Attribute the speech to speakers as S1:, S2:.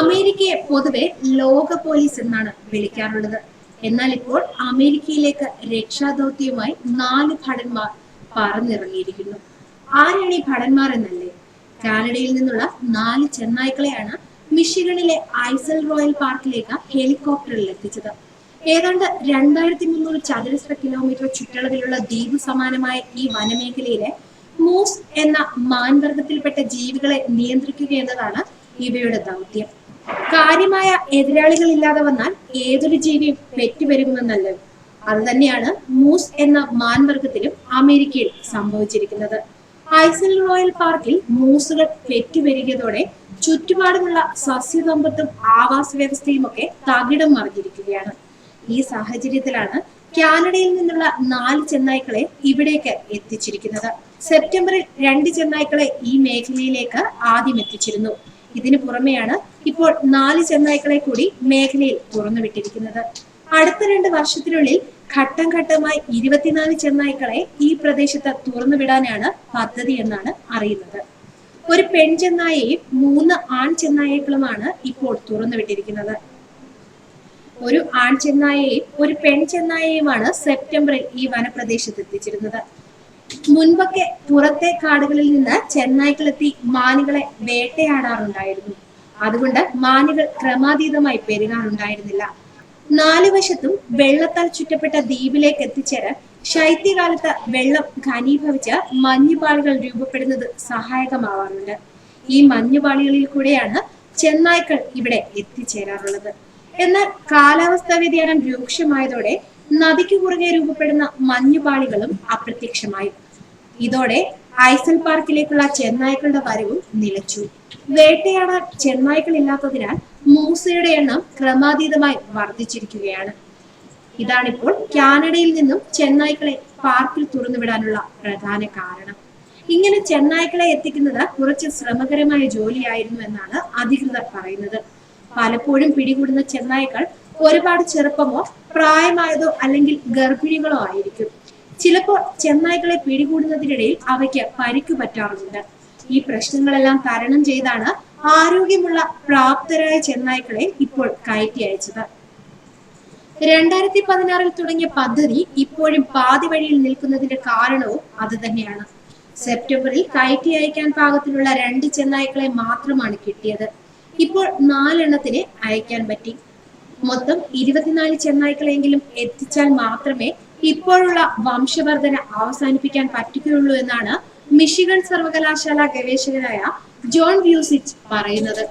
S1: അമേരിക്കയെ പൊതുവെ ലോക പോലീസ് എന്നാണ് വിളിക്കാറുള്ളത്. എന്നാൽ ഇപ്പോൾ അമേരിക്കയിലേക്ക് രക്ഷാദൗത്യമായി നാല് ഭടന്മാർ പറന്നിറങ്ങിയിരിക്കുന്നു. ആരാണ് ഈ ഭടന്മാർ എന്നല്ലേ? കാനഡയിൽ നിന്നുള്ള നാല് ചെന്നായ്ക്കളെയാണ് മിഷിഗണിലെ ഐസൽ റോയൽ പാർക്കിലേക്ക് ഹെലികോപ്റ്ററിൽ എത്തിച്ചത്. ഏതാണ്ട് രണ്ടായിരത്തി മുന്നൂറ് ചതുരശ്ര കിലോമീറ്റർ ചുറ്റളവിലുള്ള ദ്വീപ് സമാനമായ ഈ വനമേഖലയിലെ മൂസ് എന്ന മാൻവർഗത്തിൽപ്പെട്ട ജീവികളെ നിയന്ത്രിക്കുക എന്നതാണ് ഇവയുടെ ദൗത്യം. കാര്യമായ എതിരാളികൾ ഇല്ലാതെ വന്നാൽ ഏതൊരു ജീവിയും പെറ്റുപെരുകുമെന്നല്ലോ. അത് തന്നെയാണ് മൂസ് എന്ന മാൻവർഗത്തിലും അമേരിക്കയിൽ സംഭവിച്ചിരിക്കുന്നത്. ഐസൽ റോയൽ പാർക്കിൽ മൂസുകൾ പെറ്റുപെരുകിയതോടെ ചുറ്റുപാടുമുള്ള സസ്യസമ്പത്തും ആവാസ വ്യവസ്ഥയും ഒക്കെ തകിടം മറിഞ്ഞിരിക്കുകയാണ്. ഈ സാഹചര്യത്തിലാണ് കാനഡയിൽ നിന്നുള്ള നാല് ചെന്നായ്ക്കളെ ഇവിടേക്ക് എത്തിച്ചിരിക്കുന്നത്. സെപ്റ്റംബറിൽ രണ്ട് ചെന്നായ്ക്കളെ ഈ മേഖലയിലേക്ക് ആദ്യം എത്തിച്ചിരുന്നു. ഇതിനു പുറമെയാണ് ഇപ്പോൾ നാല് ചെന്നായ്ക്കളെ കൂടി മേഖലയിൽ തുറന്നുവിട്ടിരിക്കുന്നത്. അടുത്ത രണ്ട് വർഷത്തിനുള്ളിൽ ഘട്ടം ഘട്ടമായി ഇരുപത്തിനാല് ചെന്നായ്ക്കളെ ഈ പ്രദേശത്ത് തുറന്നുവിടാനാണ് പദ്ധതി എന്നാണ് അറിയുന്നത്. ഒരു പെൺ ചെന്നായയും മൂന്ന് ആൺ ചെന്നായകളുമാണ് ഇപ്പോൾ തുറന്നു തുറന്നുവിട്ടിരിക്കുന്നത്. ഒരു ആൺ ചെന്നായയും ഒരു പെൺ ചെന്നായയുമാണ് സെപ്റ്റംബറിൽ ഈ വനപ്രദേശത്ത് എത്തിച്ചിരുന്നത്. മുൻപൊക്കെ പുറത്തെ കാടുകളിൽ നിന്ന് ചെന്നായ്ക്കളെത്തി മാനുകളെ വേട്ടയാടാറുണ്ടായിരുന്നു. അതുകൊണ്ട് മാനുകൾ ക്രമാതീതമായി പെരുകാറുണ്ടായിരുന്നില്ല. നാലു വശത്തും വെള്ളത്താൽ ചുറ്റപ്പെട്ട ദ്വീപിലേക്ക് എത്തിച്ചേരാൻ ശൈത്യകാലത്ത് വെള്ളം ഘനീഭവിച്ച് മഞ്ഞുപാളികൾ രൂപപ്പെടുന്നത് സഹായകമാവാറുണ്ട്. ഈ മഞ്ഞുപാളികളിൽ കൂടെയാണ് ചെന്നായ്ക്കൾ ഇവിടെ എത്തിച്ചേരാറുള്ളത്. എന്നാൽ കാലാവസ്ഥാ വ്യതിയാനം രൂക്ഷമായതോടെ നദിക്ക് കുറുകെ രൂപപ്പെടുന്ന മഞ്ഞുപാളികളും അപ്രത്യക്ഷമായി. ഇതോടെ ഐസൽ പാർക്കിലേക്കുള്ള ചെന്നായ്ക്കളുടെ വരവും നിലച്ചു. വേട്ടയാടാൻ ചെന്നായ്ക്കൾ ഇല്ലാത്തതിനാൽ മൂസയുടെ എണ്ണം ക്രമാതീതമായി വർദ്ധിച്ചിരിക്കുകയാണ്. ഇതാണിപ്പോൾ കാനഡയിൽ നിന്നും ചെന്നായ്ക്കളെ പാർക്കിൽ തുറന്നുവിടാനുള്ള പ്രധാന കാരണം. ഇങ്ങനെ ചെന്നായ്ക്കളെ എത്തിക്കുന്നത് കുറച്ച് ശ്രമകരമായ ജോലിയായിരുന്നു എന്നാണ് അധികൃതർ പറയുന്നത്. പലപ്പോഴും പിടികൂടുന്ന ചെന്നായ്ക്കൾ ഒരുപാട് ചെറുപ്പമോ പ്രായമായതോ അല്ലെങ്കിൽ ഗർഭിണികളോ ആയിരിക്കും. ചിലപ്പോൾ ചെന്നായ്ക്കളെ പിടികൂടുന്നതിനിടയിൽ അവയ്ക്ക് പരിക്ക് പറ്റാറുണ്ട് ഈ പ്രശ്നങ്ങളെല്ലാം തരണം ചെയ്താണ് ആരോഗ്യമുള്ള പ്രാപ്തരായ ചെന്നായ്ക്കളെ ഇപ്പോൾ കയറ്റി അയച്ചത്. രണ്ടായിരത്തി പതിനാറിൽ തുടങ്ങിയ പദ്ധതി ഇപ്പോഴും പാതി വഴിയിൽ നിൽക്കുന്നതിന്റെ കാരണവും അത് തന്നെയാണ്. സെപ്റ്റംബറിൽ കയറ്റി അയക്കാൻ പാകത്തിലുള്ള രണ്ട് ചെന്നായ്ക്കളെ മാത്രമാണ് കിട്ടിയത്. ഇപ്പോൾ നാലെണ്ണത്തിന് അയക്കാൻ പറ്റി. മൊത്തം ഇരുപത്തിനാല് ചെന്നായ്ക്കളെങ്കിലും എത്തിച്ചാൽ മാത്രമേ ഇപ്പോഴുള്ള വംശവർധന അവസാനിപ്പിക്കാൻ പറ്റുകയുള്ളൂ എന്നാണ് മിഷിഗൺ സർവകലാശാല ഗവേഷകനായ ജോൺ വ്യൂസിച്ച് പറയുന്നത്.